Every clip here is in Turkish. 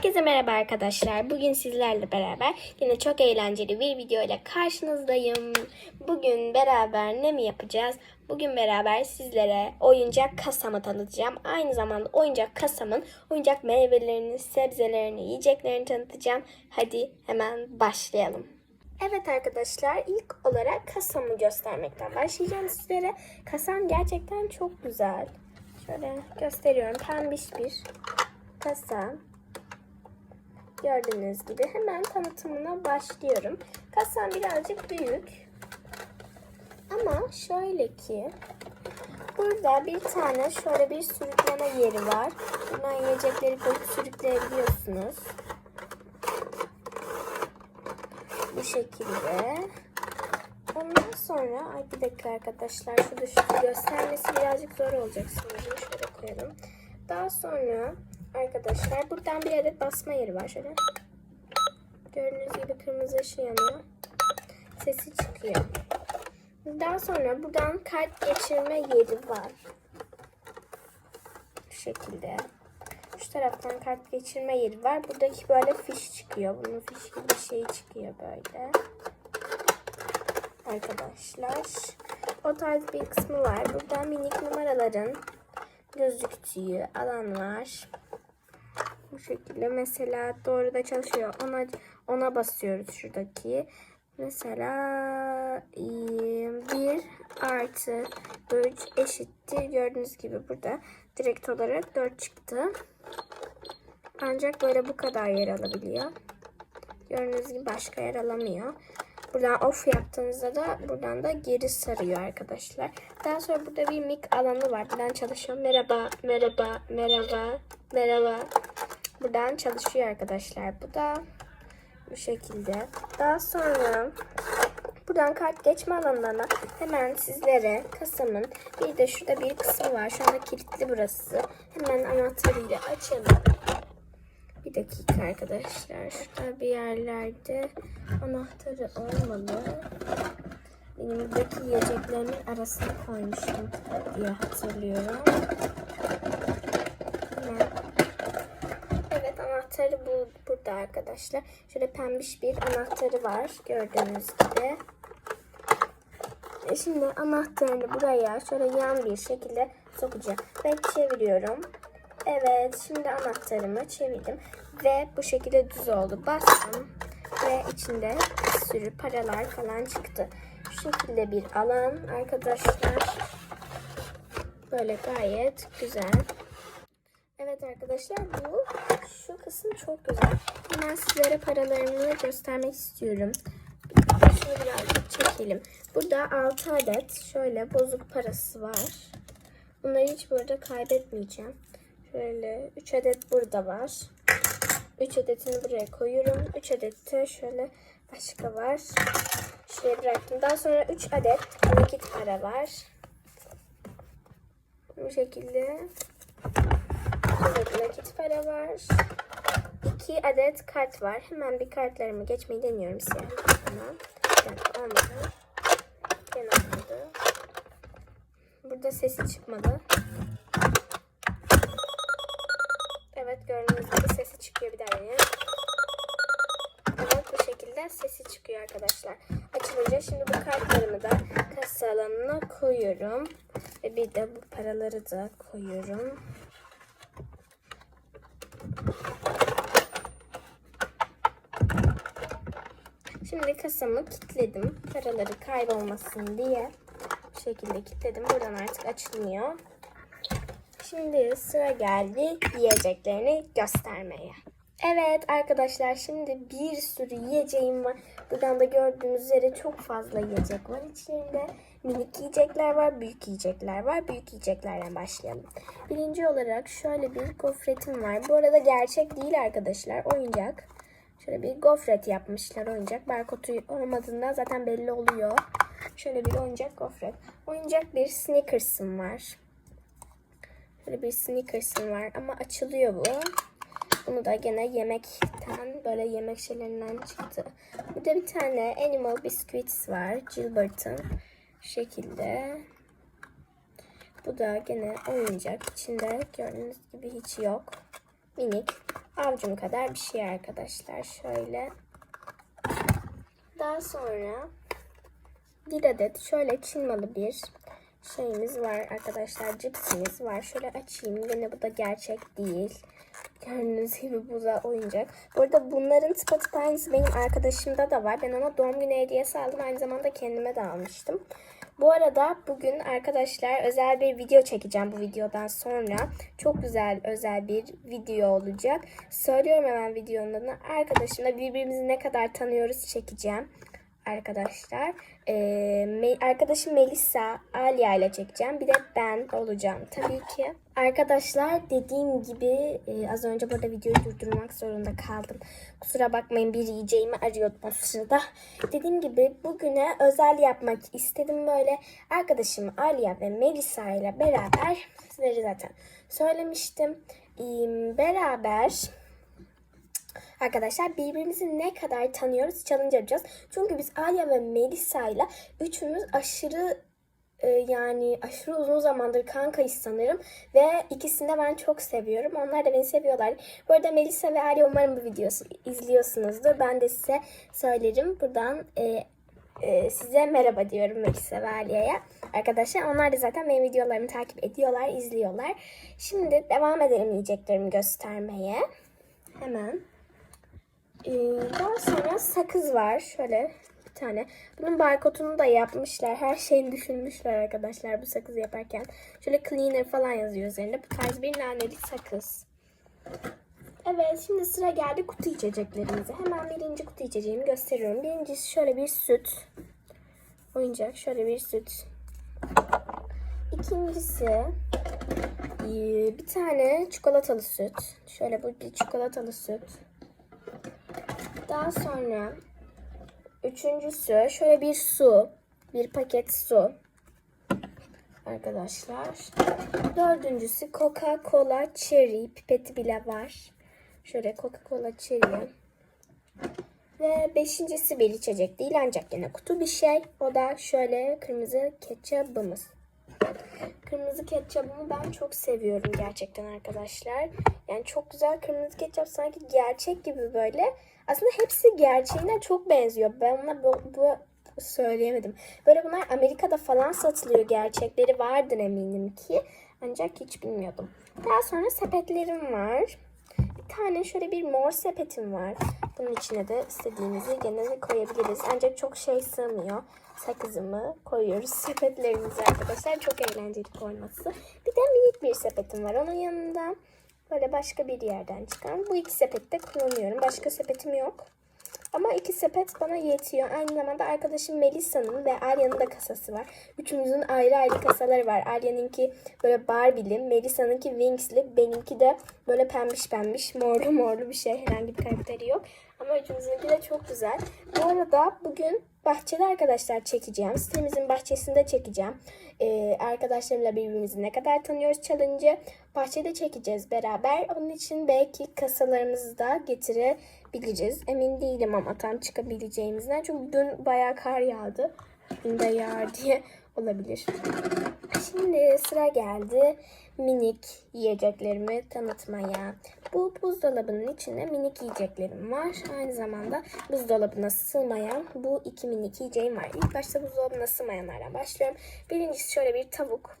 Herkese merhaba arkadaşlar. Bugün sizlerle beraber yine çok eğlenceli bir video ile karşınızdayım. Bugün beraber ne mi yapacağız? Bugün beraber sizlere oyuncak kasamı tanıtacağım. Aynı zamanda oyuncak kasamın oyuncak meyvelerini, sebzelerini, yiyeceklerini tanıtacağım. Hadi hemen başlayalım. Evet arkadaşlar ilk olarak kasamı göstermekten başlayacağım sizlere. Kasam gerçekten çok güzel. Şöyle gösteriyorum. Pembiş bir kasa. Gördüğünüz gibi hemen tanıtımına başlıyorum. Kasam birazcık büyük. Ama şöyle ki burada bir tane şöyle bir sürükleme yeri var. Buradan yiyecekleri koyup sürükleyebiliyorsunuz. Bu şekilde. Ondan sonra ay bir dakika arkadaşlar şu göstermesi birazcık zor olacak sanırım. Şöyle koyalım. Daha sonra arkadaşlar buradan bir adet basma yeri var şöyle. Gördüğünüz gibi kırmızı ışığı yanıyor. Sesi çıkıyor. Daha sonra buradan kart geçirme yeri var. Bu şekilde. Şu taraftan kart geçirme yeri var. Buradaki böyle fiş çıkıyor. Bunun fiş gibi bir şey çıkıyor böyle. Arkadaşlar. O tarz bir kısmı var. Burada minik numaraların gözüktüğü alan var. Şekilde mesela doğru da çalışıyor. Ona ona basıyoruz şuradaki. Mesela 1 artı 3 eşittir. Gördüğünüz gibi burada direkt olarak 4 çıktı. Ancak böyle bu kadar yer alabiliyor. Gördüğünüz gibi başka yer alamıyor. Buradan off yaptığınızda da buradan da geri sarıyor arkadaşlar. Daha sonra burada bir mic alanı var. Buradan çalışıyor. Merhaba, merhaba, merhaba, merhaba. Buradan çalışıyor arkadaşlar. Bu da bu şekilde. Daha sonra buradan kart geçme alanlarına hemen sizlere kasamın bir de şurada bir kısmı var. Şu anda kilitli burası. Hemen anahtarıyla açalım. Bir dakika arkadaşlar. Şurada bir yerlerde anahtarı olmalı. Benim buradaki yiyeceklerimin arasına koymuştum diye hatırlıyorum. Hemen. Evet anahtarı bu burada arkadaşlar. Şöyle pembiş bir anahtarı var gördüğünüz gibi. E şimdi anahtarını buraya şöyle yan bir şekilde sokacağım ve çeviriyorum. Evet şimdi anahtarımı çevirdim ve bu şekilde düz oldu. Bastım ve içinde bir sürü paralar falan çıktı. Şu şekilde bir alan arkadaşlar. Böyle gayet güzel. Evet arkadaşlar bu şu kısım çok güzel. Hemen sizlere paralarını göstermek istiyorum. Şunu birazcık çekelim. Burada 6 adet şöyle bozuk parası var. Bunları hiç burada kaybetmeyeceğim. Şöyle 3 adet burada var. 3 adetini buraya koyuyorum. 3 adet de şöyle başka var. Şuraya bıraktım. Daha sonra 3 adet nakit para var. Bu şekilde. Şurada nakit para var. 2 adet kart var. Hemen bir kartlarımı geçmeyi deniyorum siyah. Tamam. Olmadı. Gene olmadı. Burada sesi çıkmadı. Evet gördüğünüz gibi sesi çıkıyor bir daha deneyelim. Evet bu şekilde sesi çıkıyor arkadaşlar. Açılınca şimdi bu kartlarımı da kasa alanına koyuyorum. Ve bir de bu paraları da koyuyorum. Şimdi kasamı kilitledim. Paraları kaybolmasın diye. Bu şekilde kilitledim. Buradan artık açılmıyor. Şimdi sıra geldi yiyeceklerini göstermeye. Evet arkadaşlar şimdi bir sürü yiyeceğim var. Buradan da gördüğünüz üzere çok fazla yiyecek var içinde. Minik yiyecekler var, büyük yiyecekler var. Büyük yiyeceklerden başlayalım. Birinci olarak şöyle bir gofretim var. Bu arada gerçek değil arkadaşlar. Oyuncak. Şöyle bir gofret yapmışlar oyuncak. Barkodu olmadığından zaten belli oluyor. Şöyle bir oyuncak gofret. Oyuncak bir Snickers'ım var. Böyle bir Snickers'ım var ama açılıyor bu. Bunu da gene yemekten böyle yemek şeylerinden çıktı. Burada bir tane Animal Biscuits var. Gilbert'ın şekilde. Bu da gene oyuncak. İçinde gördüğünüz gibi hiç yok. Minik. Avcum kadar bir şey arkadaşlar. Şöyle. Daha sonra bir adet şöyle Çin malı bir şeyimiz var arkadaşlar. Cipsimiz var. Şöyle açayım. Yine bu da gerçek değil. Gördüğünüz gibi bu da oyuncak. Bu arada bunların tıpatıp aynısı benim arkadaşımda da var. Ben ona doğum günü hediyesi aldım. Aynı zamanda kendime de almıştım. Bu arada bugün arkadaşlar özel bir video çekeceğim bu videodan sonra. Çok güzel özel bir video olacak. Söylüyorum hemen videonun adını. Arkadaşımla birbirimizi ne kadar tanıyoruz çekeceğim arkadaşlar. Ee, arkadaşım Melissa Alia ile çekeceğim. Bir de ben olacağım tabii ki. Arkadaşlar dediğim gibi e, az önce burada videoyu durdurmak zorunda kaldım. Kusura bakmayın bir yiyeceğimi arıyordum o sırada. Dediğim gibi bugüne özel yapmak istedim böyle. Arkadaşım Alia ve Melissa ile beraber sizlere zaten söylemiştim. Ee, beraber Arkadaşlar birbirimizi ne kadar tanıyoruz challenge yapacağız. Çünkü biz Alya ve Melisa ile üçümüz aşırı e, yani aşırı uzun zamandır kankayız sanırım. Ve ikisini de ben çok seviyorum. Onlar da beni seviyorlar. Bu arada Melisa ve Alya umarım bu videosu izliyorsunuzdur. Ben de size söylerim. Buradan e, e, size merhaba diyorum Melisa ve Alya'ya. Arkadaşlar onlar da zaten benim videolarımı takip ediyorlar, izliyorlar. Şimdi devam edelim yiyeceklerimi göstermeye. Hemen. Ee, daha sonra sakız var. Şöyle bir tane. Bunun barkodunu da yapmışlar. Her şeyini düşünmüşler arkadaşlar bu sakızı yaparken. Şöyle cleaner falan yazıyor üzerinde. Bu tarz bir naneli sakız. Evet şimdi sıra geldi kutu içeceklerimize. Hemen birinci kutu içeceğimi gösteriyorum. Birincisi şöyle bir süt. Oyuncak şöyle bir süt. İkincisi ee, bir tane çikolatalı süt. Şöyle bu bir çikolatalı süt. Daha sonra üçüncüsü şöyle bir su. Bir paket su. Arkadaşlar. Dördüncüsü Coca-Cola Cherry. Pipeti bile var. Şöyle Coca-Cola Cherry. Ve beşincisi bir içecek değil ancak yine kutu bir şey. O da şöyle kırmızı ketçabımız. Kırmızı ketçabımı ben çok seviyorum gerçekten arkadaşlar. Yani çok güzel kırmızı ketçap sanki gerçek gibi böyle. Aslında hepsi gerçeğine çok benziyor. Ben ona bu, bu söyleyemedim. Böyle bunlar Amerika'da falan satılıyor. Gerçekleri vardır eminim ki. Ancak hiç bilmiyordum. Daha sonra sepetlerim var. Tane şöyle bir mor sepetim var. Bunun içine de istediğimizi gene koyabiliriz. Ancak çok şey sığmıyor. Sakızımı koyuyoruz sepetlerimize arkadaşlar. Çok eğlenceli koyması. Bir de minik bir sepetim var. Onun yanında böyle başka bir yerden çıkan. Bu iki sepette kullanıyorum. Başka sepetim yok. Ama iki sepet bana yetiyor. Aynı zamanda arkadaşım Melisa'nın ve Arya'nın da kasası var. Üçümüzün ayrı ayrı kasaları var. Arya'nınki böyle Barbie'li, Melisa'nınki Wings'li, benimki de böyle pembiş pembiş, morlu morlu bir şey. Herhangi bir karakteri yok. Ama üçümüzünki de çok güzel. Bu arada bugün bahçede arkadaşlar çekeceğim. Sitemizin bahçesinde çekeceğim. Ee, arkadaşlarımla birbirimizi ne kadar tanıyoruz challenge'ı. Bahçede çekeceğiz beraber. Onun için belki kasalarımızı da getirebileceğiz. Emin değilim ama tam çıkabileceğimizden. Çünkü dün bayağı kar yağdı. Bugün de yağar diye olabilir. Şimdi sıra geldi minik yiyeceklerimi tanıtmaya. Bu buzdolabının içinde minik yiyeceklerim var. Aynı zamanda buzdolabına sığmayan bu iki minik yiyeceğim var. İlk başta buzdolabına sığmayanlardan başlıyorum. Birincisi şöyle bir tavuk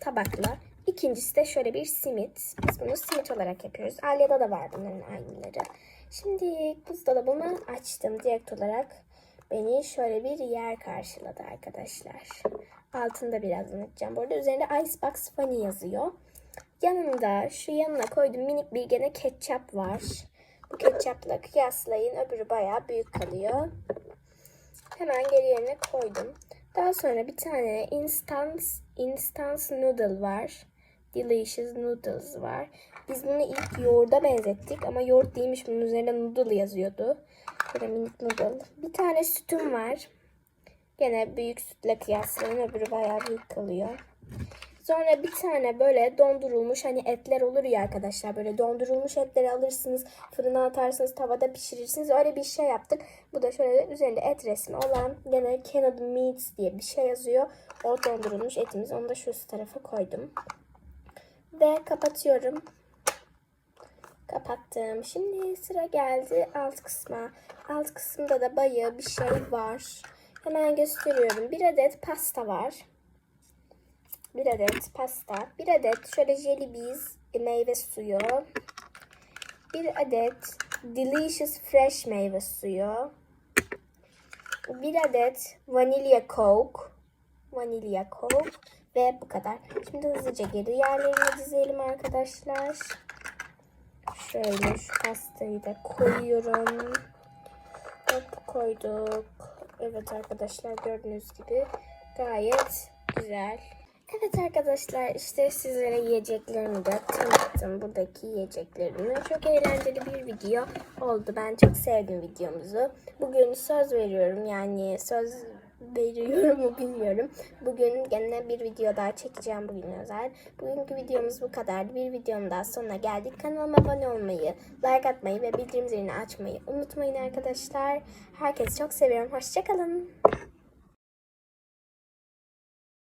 tabakla. İkincisi de şöyle bir simit. Biz bunu simit olarak yapıyoruz. Alya'da da var bunların aynıları. Şimdi buzdolabımı açtım direkt olarak. Beni şöyle bir yer karşıladı arkadaşlar. Altında biraz anlatacağım. Bu arada üzerinde Icebox Funny yazıyor. Yanında şu yanına koydum minik bir gene ketçap var. Bu ketçapla kıyaslayın. Öbürü bayağı büyük kalıyor. Hemen geri yerine koydum. Daha sonra bir tane instant, instant noodle var. Delicious noodles var. Biz bunu ilk yoğurda benzettik ama yoğurt değilmiş. Bunun üzerinde noodle yazıyordu. Böyle minik noodle. Bir tane sütüm var. Gene büyük sütle kıyaslayın. Öbürü bayağı büyük kalıyor. Sonra bir tane böyle dondurulmuş hani etler olur ya arkadaşlar. Böyle dondurulmuş etleri alırsınız. Fırına atarsınız. Tavada pişirirsiniz. Öyle bir şey yaptık. Bu da şöyle üzerinde et resmi olan gene Canada Meats diye bir şey yazıyor. O dondurulmuş etimiz. Onu da şu tarafa koydum. Ve kapatıyorum. Kapattım. Şimdi sıra geldi alt kısma. Alt kısımda da bayı bir şey var. Hemen gösteriyorum. Bir adet pasta var. Bir adet pasta. Bir adet şöyle jelly bees meyve suyu. Bir adet delicious fresh meyve suyu. Bir adet vanilya coke. Vanilya coke. Ve bu kadar. Şimdi hızlıca geri yerlerine dizelim arkadaşlar. Şöyle şu pastayı da koyuyorum. Hop koyduk. Evet arkadaşlar gördüğünüz gibi gayet güzel. Evet arkadaşlar işte sizlere yiyeceklerimi de tanıttım. Buradaki yiyeceklerimi. Çok eğlenceli bir video oldu. Ben çok sevdim videomuzu. Bugün söz veriyorum yani söz veriyorum mu bilmiyorum. Bugün gene bir video daha çekeceğim bugün özel. Bugünkü videomuz bu kadar. Bir videonun daha sonuna geldik. Kanalıma abone olmayı, like atmayı ve bildirim zilini açmayı unutmayın arkadaşlar. Herkesi çok seviyorum. Hoşçakalın.